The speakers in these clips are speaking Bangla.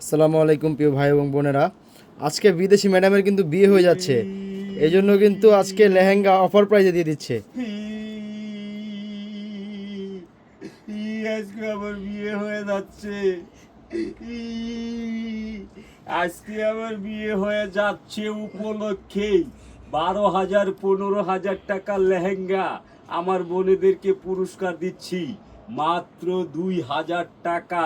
আসসালামু আলাইকুম প্রিয় ভাই এবং বোনেরা। আজকে বিদেশি ম্যাডামের কিন্তু বিয়ে হয়ে যাচ্ছে। এই জন্য কিন্তু আজকে লেহেঙ্গা অফার প্রাইজে দিয়ে দিচ্ছে। আজকে আমার বিয়ে হয়ে যাচ্ছে। আজকে আমার বিয়ে হয়ে যাচ্ছে উপলক্ষে বারো হাজার, পনেরো হাজার টাকার লেহেঙ্গা আমার বোনেদেরকে পুরস্কার দিচ্ছি। মাত্র দুই হাজার টাকা।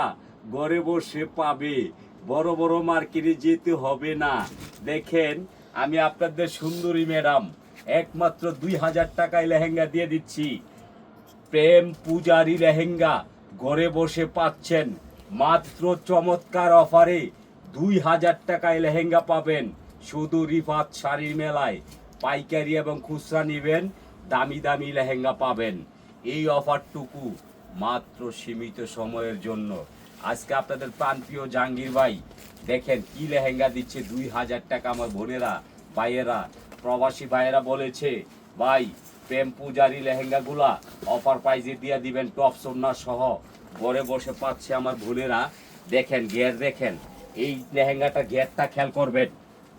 ঘরে বসে পাবে। বড় বড় মার্কেটে যেতে হবে না। দেখেন, আমি আপনাদের সুন্দরী ম্যাডাম, একমাত্র দুই হাজার টাকায় লেহেঙ্গা দিয়ে দিচ্ছি। প্রেম পূজারি লেহেঙ্গা ঘরে বসে পাচ্ছেন। মাত্র চমৎকার অফারে দুই হাজার টাকায় লেহেঙ্গা পাবেন। শুধু রিফাত শাড়ির মেলায় পাইকারি এবং খুচরা নেবেন, দামি দামি লেহেঙ্গা পাবেন। এই অফারটুকু মাত্র সীমিত সময়ের জন্য। আজকে আপনাদের প্রাণপ্রিয় জাহাঙ্গীর ভাই, দেখেন কি লেহেঙ্গা দিচ্ছে দুই হাজার টাকা আমার বোনেরা, ভাইয়েরা। প্রবাসী ভাইয়েরা বলেছে, ভাই, প্রেম পূজারি লেহেঙ্গাগুলা অফার প্রাইজে দিয়ে দিবেন, টপ সোনা সহ। ঘরে বসে পাচ্ছে আমার বোনেরা। দেখেন গের দেখেন, এই লেহেঙ্গাটা গেরটা খেয়াল করবেন,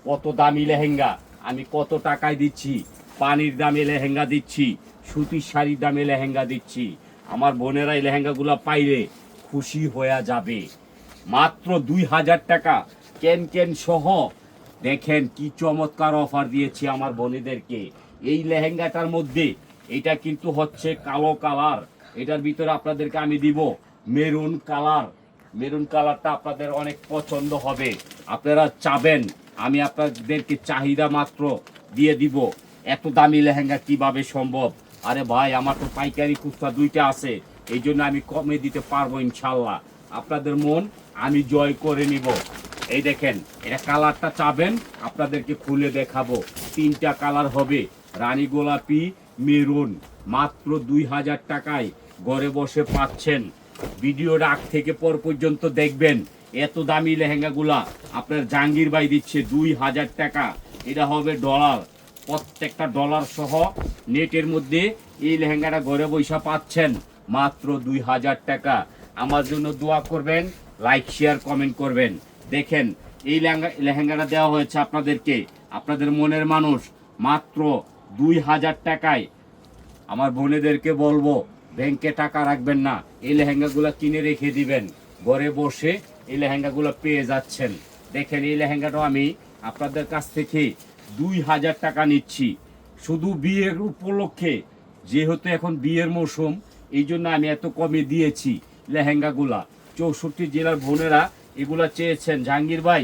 কত দামি লেহেঙ্গা। আমি কত টাকায় দিচ্ছি? পানির দামে লেহেঙ্গা দিচ্ছি, সুতির শাড়ির দামে লেহেঙ্গা দিচ্ছি। আমার বোনেরা এই লেহেঙ্গাগুলো পাইলে খুশি হয়ে যাবে। মাত্র দুই হাজার টাকা। কেন কেন সহ। দেখেন কি চমৎকার অফার দিয়েছি আমার বোনেদেরকে। এই লেহেঙ্গাটার মধ্যে, এটা কিন্তু হচ্ছে কালো কালার এটার ভিতরে আপনাদেরকে আমি দিব মেরুন কালার মেরুন কালারটা আপনাদের অনেক পছন্দ হবে। আপনারা চাবেন, আমি আপনাদেরকে চাহিদা মাত্র দিয়ে দিব। এত দামি লেহেঙ্গা কীভাবে সম্ভব? আরে ভাই, আমার তো পাইকারি খুচরা দুইটা আছে। এই জন্য আমি কমে দিতে পারব ইনশাল্লাহ। আপনাদের মন আমি জয় করে নিব। এই দেখেন এটা কালারটা চাবেন, আপনাদেরকে খুলে দেখাবো। তিনটা কালার হবে, রানী গোলাপি, মেরুন। মাত্র দুই হাজার টাকায় ঘরে বসে পাচ্ছেন। ভিডিওটা আগ থেকে পর পর্যন্ত দেখবেন, এত দামি লেহেঙ্গাগুলা। আপনার জাহাঙ্গীর ভাই দিচ্ছে দুই হাজার টাকা। এটা হবে ডলার। প্রত্যেকটা ডলার সহ নেটের মধ্যে এই লেহেঙ্গাটা ঘরে বৈশা পাচ্ছেন। মাত্র দুই হাজার টাকা। আমার জন্য দোয়া করবেন লাইক শেয়ার কমেন্ট করবেন। দেখেন, এই লেহেঙ্গা লেহেঙ্গাটা দেওয়া হয়েছে আপনাদেরকে। আপনাদের মনের মানুষ, মাত্র দুই হাজার টাকায়। আমার বোনেদেরকে বলব, ব্যাংকে টাকা রাখবেন না। এই লেহেঙ্গাগুলো কিনে রেখে দিবেন। ঘরে বসে এই লেহেঙ্গাগুলো পেয়ে যাচ্ছেন। দেখেন, এই লেহেঙ্গাটা আমি আপনাদের কাছ থেকে দুই হাজার টাকা নিচ্ছি। শুধু বিয়ের উপলক্ষে, যেহেতু এখন বিয়ের মৌসুম এই জন্য আমি এত কমে দিয়েছি লেহেঙ্গাগুলা। চৌষট্টি জেলার বোনেরা এগুলা চেয়েছেন, জাহাঙ্গীর ভাই,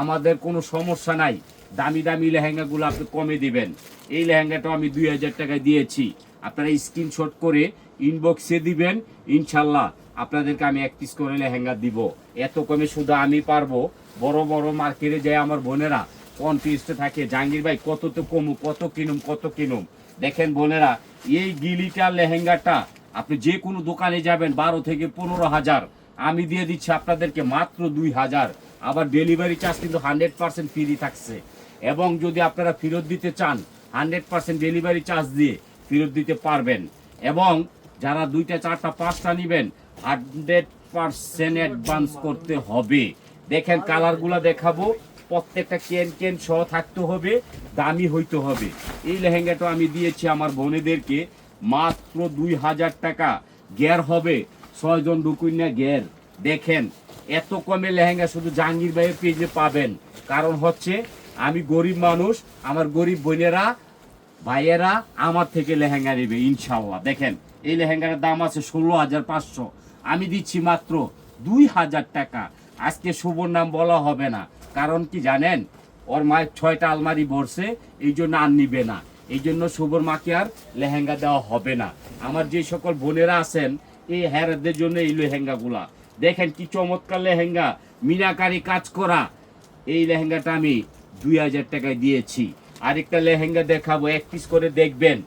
আমাদের কোনো সমস্যা নাই, দামি দামি লেহেঙ্গাগুলো আপনি কমে দিবেন। এই লেহেঙ্গাটা আমি দুই হাজার টাকায় দিয়েছি। আপনারা স্ক্রিনশট করে ইনবক্সে দিবেন, ইনশাল্লাহ আপনাদেরকে আমি এক পিস করে লেহেঙ্গা দিব। এত কমে শুধু আমি পারব। বড় বড় মার্কেটে যায় আমার বোনেরা কনফিউজড থাকে, জাহাঙ্গীর ভাই কত তো কমু, কত কিনুম কত কিনুম? দেখেন বোনেরা, এই গিলিটা লেহেঙ্গাটা আপনি যে কোনো দোকানে যাবেন বারো থেকে পনেরো হাজার। আমি দিয়ে দিচ্ছি আপনাদেরকে মাত্র দুই হাজার। আবার ডেলিভারি চার্জ কিন্তু হান্ড্রেড পার্সেন্ট ফ্রি থাকছে। এবং যদি আপনারা ফেরত দিতে চান হান্ড্রেড পার্সেন্ট ডেলিভারি চার্জ দিয়ে ফেরত দিতে পারবেন। এবং যারা দুইটা, চারটা, পাঁচটা নেবেন হান্ড্রেড পার্সেন্ট অ্যাডভান্স করতে হবে। দেখেন কালারগুলো দেখাবো। প্রত্যেকটা কেন কেন সহ থাকতে হবে, দামি হইতে হবে। এই লেহেঙ্গাটা আমি দিয়েছি আমার বোনেদেরকে। মাত্র দুই হাজার টাকা। গ্যার হবে। ছয়জন ডুকুইনা গ্যার দেখেন, এত কমে লেহেঙ্গা শুধু জাহাঙ্গীর ভাইয়ের পেজে পাবেন। কারণ হচ্ছে, আমি গরিব মানুষ, আমার গরিব বোনেরা, ভাইয়েরা আমার থেকে লেহেঙ্গা নেবে ইনশাল্লাহ দেখেন, এই লেহেঙ্গার দাম আছে ষোলো হাজার পাঁচশো। আমি দিচ্ছি মাত্র দুই হাজার টাকা। আজকে শুভর নাম বলা হবে না। কারণ কি জানেন, ওর মায়ের ছয়টা আলমারি ভরছে, এই জন্য আর নিবে না। এই জন্য শুভর মাকে আর লেহেঙ্গা দেওয়া হবে না। আমার যে সকল বোনেরা আছেন, এই হ্যারদের জন্য এই লেহেঙ্গাগুলা। দেখেন কি চমৎকার লেহেঙ্গা, মিনাকারি কাজ করা। এই লেহেঙ্গাটা আমি দুই হাজার টাকায় দিয়েছি। আরেকটা লেহেঙ্গা দেখাবো, এক পিস করে দেখবেন।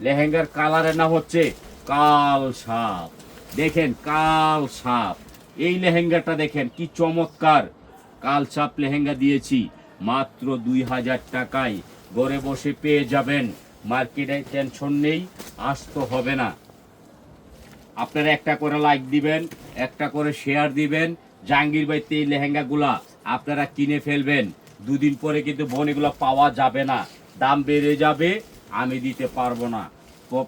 লেহেঙ্গার কালারের নাম হচ্ছে কাল সাপ। দেখেন, কাল সাপ। এই লেহেঙ্গাটা দেখেন কি চমৎকার। কাল সাপ লেহেঙ্গা দিয়েছি, মাত্র দুই হাজার টাকায়। ঘরে বসে পেয়ে যাবেন। মার্কেটে টেনশন নেই, আসতে হবে না। আপনারা একটা করে লাইক দিবেন, একটা করে শেয়ার দিবেন, জাহাঙ্গীর ভাইতে এই লেহেঙ্গাগুলা আপনারা কিনে ফেলবেন। দুদিন পরে কিন্তু বোন এগুলো পাওয়া যাবে না। দাম বেড়ে যাবে, আমি দিতে পারব না।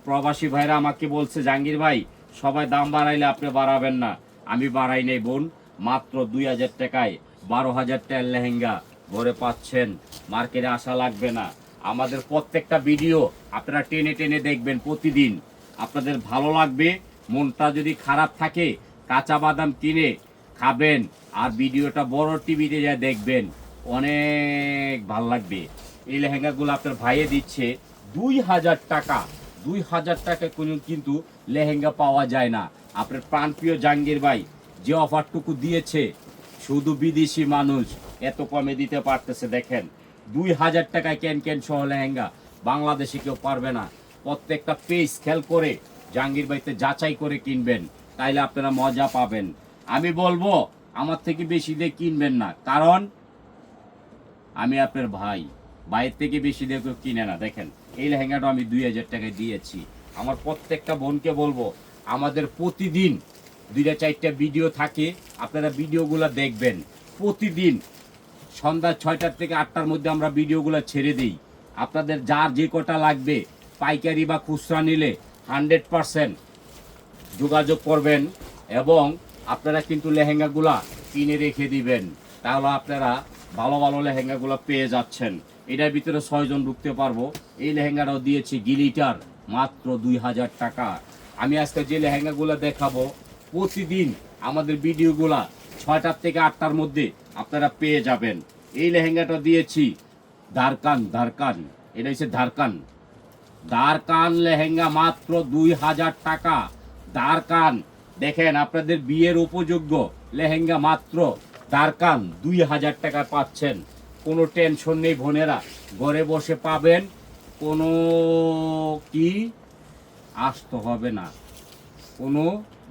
প্রবাসী ভাইরা আমাকে বলছে, জাহাঙ্গীর ভাই, সবাই দাম বাড়াইলে আপনি বাড়াবেন না। আমি বাড়াই নেই বোন, মাত্র দুই হাজার টাকায় বারো হাজার টাকার লেহেঙ্গা। ঘরে পাচ্ছেন। মার্কেটে আসা লাগবে না। আমাদের প্রত্যেকটা ভিডিও আপনারা টেনে টেনে দেখবেন প্রতিদিন। আপনাদের ভালো লাগবে, মনটা যদি খারাপ থাকে, কাঁচা বাদাম কিনে খাবেন আর ভিডিওটা বড় টিভিতে যা দেখবেন, অনেক ভালো লাগবে। এই লেহেঙ্গাগুলো আপনার ভাইয়ে দিচ্ছে দুই হাজার টাকা। দুই হাজার টাকা কোনো কিন্তু লেহেঙ্গা পাওয়া যায় না। আপনার প্রাণপ্রিয় জাহাঙ্গীর ভাই যে অফারটুকু দিয়েছে, শুধু বিদেশি মানুষ। এত কমে দিতে পারতেছে, দেখেন। দুই হাজার টাকায় ক্যান ক্যান সহ লেহেঙ্গা, বাংলাদেশে কেউ পারবে না। প্রত্যেকটা পেজ খেল করে, জাহাঙ্গীর ভাইতে যাচাই করে কিনবেন, তাইলে আপনারা মজা পাবেন। আমি বলব, আমার থেকে বেশি দিয়ে কিনবেন না, কারণ আমি আপনার ভাই বাইরের থেকে বেশি দিয়ে কেউ কিনে না। দেখেন, এই লেহেঙ্গাটা আমি দুই হাজার টাকায় দিয়েছি। আমার প্রত্যেকটা বোনকে বলব, আমাদের প্রতিদিন দুইটা চারটা ভিডিও থাকে, আপনারা ভিডিওগুলো দেখবেন। প্রতিদিন সন্ধ্যা ছয়টার থেকে আটটার মধ্যে আমরা ভিডিওগুলো ছেড়ে দিই। আপনাদের যার যে কটা লাগবে, পাইকারি বা খুচরা নিলে হান্ড্রেড পারসেন্ট যোগাযোগ করবেন এবং আপনারা কিন্তু লেহেঙ্গাগুলা কিনে রেখে দিবেন। তাহলে আপনারা ভালো ভালো লেহেঙ্গাগুলো পেয়ে যাচ্ছেন। এটার ভিতরে ছয়জন ঢুকতে পারব। এই লেহেঙ্গাটাও দিয়েছি গিলিটার মাত্র দুই হাজার টাকা। আমি আজকে যে লেহেঙ্গাগুলো দেখাবো, প্রতিদিন আমাদের ভিডিওগুলা ছয়টার থেকে আটটার মধ্যে আপনারা পেয়ে যাবেন। এই লেহেঙ্গাটা দিয়েছি দারকান দারকান এটা হচ্ছে দারকান দারকান লেহেঙ্গা মাত্র দুই হাজার টাকা। দারকান দেখেন আপনাদের বিয়ের উপযোগ্য লেহেঙ্গা মাত্র দারকান দুই হাজার টাকা পাচ্ছেন। কোনো টেনশন নেই বোনেরা, ঘরে বসে পাবেন। কোনো কি? আসতে হবে না। কোনো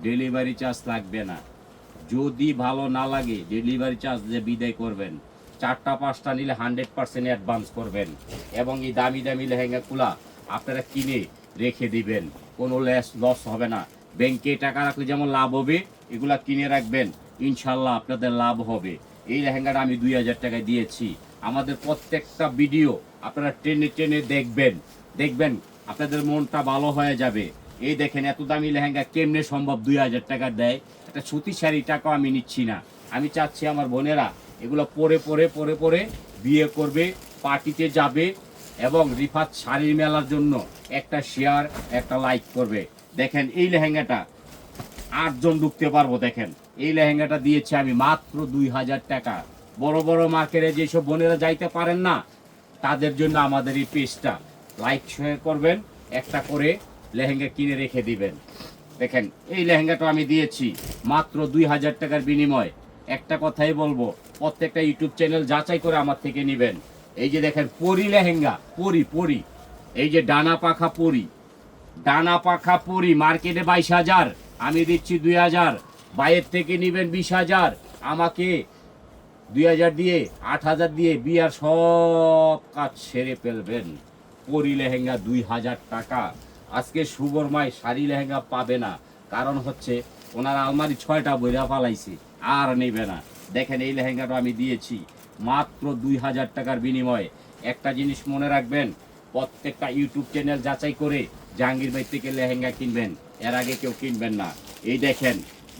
ডেলিভারি চার্জ লাগবে না। যদি ভালো না লাগে ডেলিভারি চার্জ দিয়ে বিদায় করবেন। চারটা, পাঁচটা নিলে হান্ড্রেড পার্সেন্ট অ্যাডভান্স করবেন। এবং এই দামি দামি লেহেঙ্গাগুলা আপনারা কিনে রেখে দিবেন। কোনো লেস লস হবে না। ব্যাংকে টাকা রাখলে যেমন লাভ হবে, এগুলা কিনে রাখবেন। ইনশাল্লাহ আপনাদের লাভ হবে। এই লেহেঙ্গাটা আমি দুই হাজার টাকায় দিয়েছি। আমাদের প্রত্যেকটা ভিডিও আপনারা টেনে টেনে দেখবেন। দেখবেন আপনাদের মনটা ভালো হয়ে যাবে। এই দেখেন এত দামি লেহেঙ্গা কেমনে সম্ভব দুই হাজার টাকা দেয়। একটা সুতি শাড়ি টাকাও আমি নিচ্ছি না। আমি চাচ্ছি আমার বোনেরা এগুলো পরে পরে পরে পরে বিয়ে করবে, পার্টিতে যাবে এবং রিফাত শাড়ির মেলার জন্য একটা শেয়ার একটা লাইক করবে। দেখেন এই লেহেঙ্গাটা আটজন ঢুকতে পারব, দেখেন। এই লেহেঙ্গাটা দিয়েছি আমি মাত্র দুই হাজার টাকা। বড় বড় মার্কেটে যেসব বোনেরা যাইতে পারেন না, তাদের জন্য আমাদের এই পেজটা লাইক শেয়ার করবেন, একটা করে লেহেঙ্গা কিনে রেখে দিবেন। দেখেন, এই লেহেঙ্গাটা আমি দিয়েছি মাত্র দুই হাজার টাকার বিনিময়। একটা কথাই বলব, প্রত্যেকটা ইউটিউব চ্যানেল যাচাই করে আমার থেকে নেবেন। এই যে দেখেন, পরি লেহেঙ্গা, পরি পরি। এই যে ডানা পাখা পরি। ডানা পাখা পরি, মার্কেটে বাইশ হাজার, আমি দিচ্ছি দুই হাজার। বাইরের থেকে নিবেন বিশ হাজার। আমাকে দুই হাজার দিয়ে, আট হাজার দিয়ে বিয়ার সব কাজ সেরে ফেলবেন। পরি লেহেঙ্গা দুই হাজার টাকা। আজকে সুবর্মায় শাড়ি লেহেঙ্গা পাবে না। কারণ হচ্ছে ওনার আলমারি ছয়টা বইরা ফালাইছে, আর নেবে না। দেখেন এই লেহেঙ্গাটা আমি দিয়েছি মাত্র দুই হাজার টাকার বিনিময়ে। একটা জিনিস মনে রাখবেন, প্রত্যেকটা ইউটিউব চ্যানেল যাচাই করে জাহাঙ্গীর ভাই থেকে লেহেঙ্গা কিনবেন, এর আগে কেউ কিনবেন না। এই দেখেন,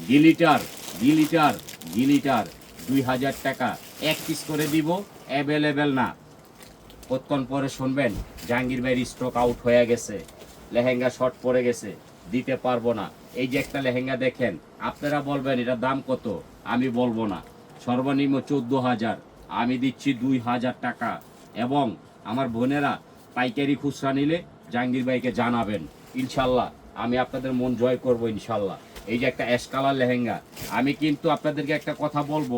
গিলিটার গিলিটার গিলিটার, দুই হাজার টাকা। এক পিস করে দিব অ্যাভেলেবেল না। কতক্ষণ পরে শুনবেন, জাহাঙ্গীর ভাইয়ের স্ট্রোক আউট হয়ে গেছে। লেহেঙ্গা শর্ট পড়ে গেছে, দিতে পারব না। এই যে একটা লেহেঙ্গা দেখেন, আপনারা বলবেন, এটার দাম কত? আমি বলব না। সর্বনিম্ন চোদ্দ হাজার, আমি দিচ্ছি দুই হাজার টাকা। এবং আমার বোনেরা পাইকারি খুচরা নিলে জাহাঙ্গীর ভাইকে জানাবেন, ইনশাল্লাহ আমি আপনাদের মন জয় করব, ইনশাল্লাহ। এই যে একটা অ্যাশ কালার লেহেঙ্গা, আমি কিন্তু আপনাদেরকে একটা কথা বলব,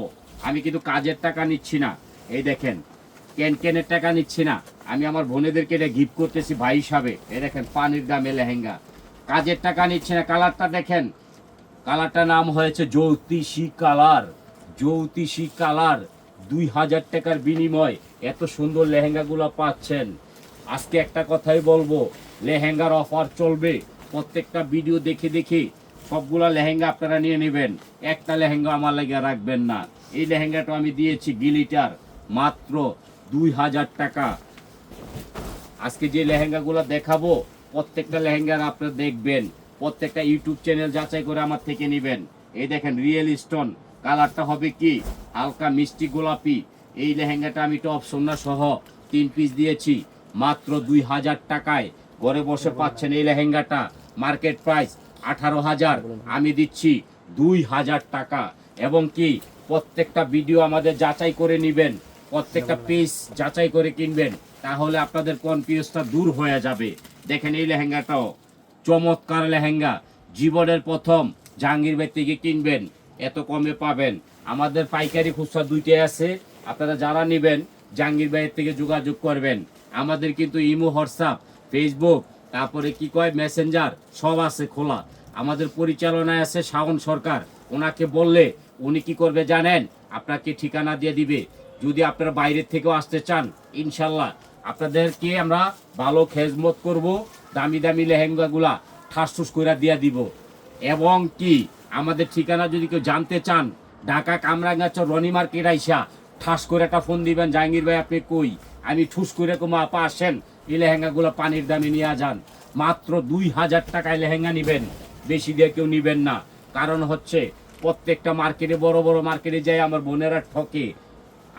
আমি কিন্তু কাজের টাকা নিচ্ছি না। এই দেখেন কেন টাকা নিচ্ছি না? আমি আমার বোনেদেরকে এটা গিফট করতেছি ভাই হিসাবে। এ দেখেন, পানির দামে লেহেঙ্গা। কাজের টাকা নিচ্ছে না, কালারটা দেখেন। কালারটার নাম হয়েছে জ্যোতিষী কালার। জ্যোতিষী কালার, দুই হাজার টাকার বিনিময়। এত সুন্দর লেহেঙ্গাগুলো পাচ্ছেন। আজকে একটা কথাই বলব, লেহেঙ্গার অফার চলবে। প্রত্যেকটা ভিডিও দেখে দেখে সবগুলা লেহেঙ্গা আপনারা নিয়ে নেবেন। একটা লেহেঙ্গা আমার লেগে রাখবেন না। এই লেহেঙ্গাটা আমি দিয়েছি গিলিটার, মাত্র দুই হাজার টাকা। আজকে যে লেহেঙ্গাগুলো দেখাবো, প্রত্যেকটা লেহেঙ্গার আপনারা দেখবেন। প্রত্যেকটা ইউটিউব চ্যানেল যাচাই করে আমার থেকে নেবেন। এই দেখেন রিয়েল স্টোন কালারটা হবে কি? হালকা মিষ্টি গোলাপি। এই লেহেঙ্গাটা আমি টপ সোনা সহ তিন পিস দিয়েছি। মাত্র দুই হাজার টাকায়। ঘরে বসে পাচ্ছেন এই লেহেঙ্গাটা। মার্কেট প্রাইস আঠারো হাজার। আমি দিচ্ছি দুই হাজার টাকা। এবং কি, প্রত্যেকটা ভিডিও আমাদের যাচাই করে নেবেন। প্রত্যেকটা পিস যাচাই করে কিনবেন, তাহলে আপনাদের কনফিউজটা দূর হয়ে যাবে। দেখেন এই লেহেঙ্গাটাও, চমৎকার লেহেঙ্গা। জীবনের প্রথম জাহাঙ্গীর ভাই থেকে কিনবেন, এত কমে পাবেন। আমাদের পাইকারি খুচরা দুইটাই আছে, আপনারা যারা নেবেন, জাহাঙ্গীর ভাইয়ের থেকে যোগাযোগ করবেন। আমাদের কিন্তু ইমো, হোয়াটসঅ্যাপ, ফেসবুক, তারপরে কি কয়, মেসেঞ্জার, সব আছে খোলা। আমাদের পরিচালনায় আছে শাওন সরকার। ওনাকে বললে উনি কি করবে জানেন? আপনাকে ঠিকানা দিয়ে দিবে। যদি আপনারা বাইরের থেকেও আসতে চান, ইনশাল্লাহ আপনাদেরকে আমরা ভালো খেজমত করব, দামি দামি লেহেঙ্গাগুলা ঠাস ঠুস করে দিয়ে দিব। এবং কি, আমাদের ঠিকানা যদি কেউ জানতে চান, ঢাকা কামরাঙ্গাচর রনি মার্কেট আইসা ঠাস করে একটা ফোন দিবেন, জাহাঙ্গীর ভাই, আপনি কই? আমি ঠুস করে কমা আপা, আসেন, এই লেহেঙ্গাগুলো পানির দামে নিয়ে যান। মাত্র দুই হাজার টাকায় লেহেঙ্গা নিবেন, বেশি দিয়ে কেউ নেবেন না। কারণ হচ্ছে, প্রত্যেকটা মার্কেটে, বড় বড় মার্কেটে যাই আমার বোনেরা ঠকে।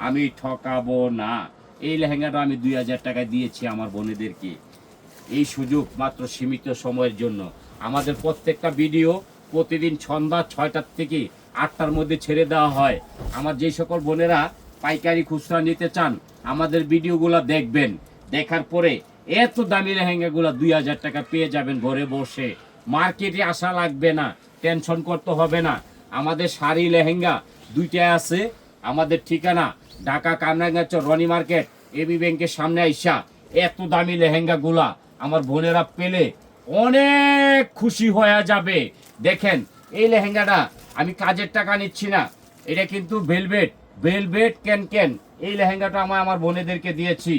আমি ঠকাবো না। এই লেহেঙ্গাটা আমি দুই হাজার টাকা দিয়েছি আমার বোনেদেরকে। এই সুযোগ মাত্র সীমিত সময়ের জন্য। আমাদের প্রত্যেকটা ভিডিও প্রতিদিন সন্ধ্যা ছয়টার থেকে আটটার মধ্যে ছেড়ে দেওয়া হয়। আমার যে সকল বোনেরা পাইকারি খুচরা নিতে চান, আমাদের ভিডিওগুলো দেখবেন। দেখার পরে এত দামি লেহেঙ্গাগুলো দুই হাজার টাকা পেয়ে যাবেন ঘরে বসে। মার্কেটে আসা লাগবে না, টেনশন করতে হবে না। আমাদের শাড়ি, লেহেঙ্গা দুইটাই আছে। আমাদের ঠিকানা ঢাকা কামরাঙ্গাচর রনি মার্কেট এবি ব্যাংকের সামনে আইসা। এত দামি লেহেঙ্গা গুলা আমার বোনেরা পেলে অনেক খুশি হয়ে যাবে। দেখেন, এই লেহেঙ্গাটা আমি কাজের টাকা নিচ্ছি না। এটা কিন্তু ভেলভেট ভেলভেট ক্যান ক্যান এই লেহেঙ্গাটা আমি আমার বোনেদেরকে দিয়েছি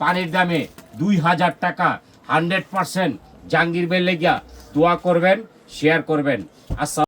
পানির দামে দুই হাজার টাকা। হান্ড্রেড পার্সেন্ট জাহাঙ্গীর বেল লেগিয়া দোয়া করবেন শেয়ার করবেন। আচ্ছা